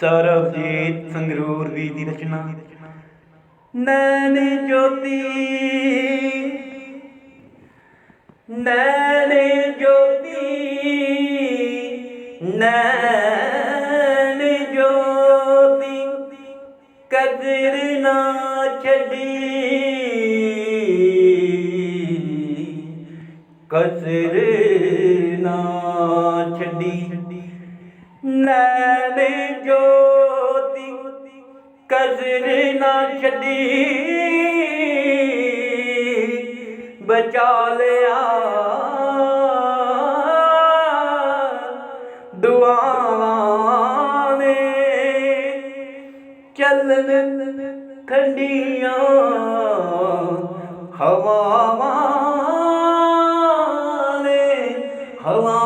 ਸਰਬਜੀਤ ਸੰਗਰੂਰ ਵੀ ਦੀ ਰਚਨਾ। ਨੈਣ ਜੋਤੀ ਨੈਣ ਜੋਤੀ ਨੈਣ ਜੋਤੀ ਕਦਰ ਨਾ ਛੱਡੀ। ਕਸਰ ਨਾ ਛੱਡੀ। ਨੈਣ ਜੋਤੀ ਕਸਰ ਨਾ ਛੱਡੀ। ਬਚਾ ਲਿਆ। ਦੁਆਵਾਂ ਨੇ ਚੱਲਣ ਖੰਡੀਆਂ ਹਵਾਵਾਂ ਨੇ। ਹਵਾ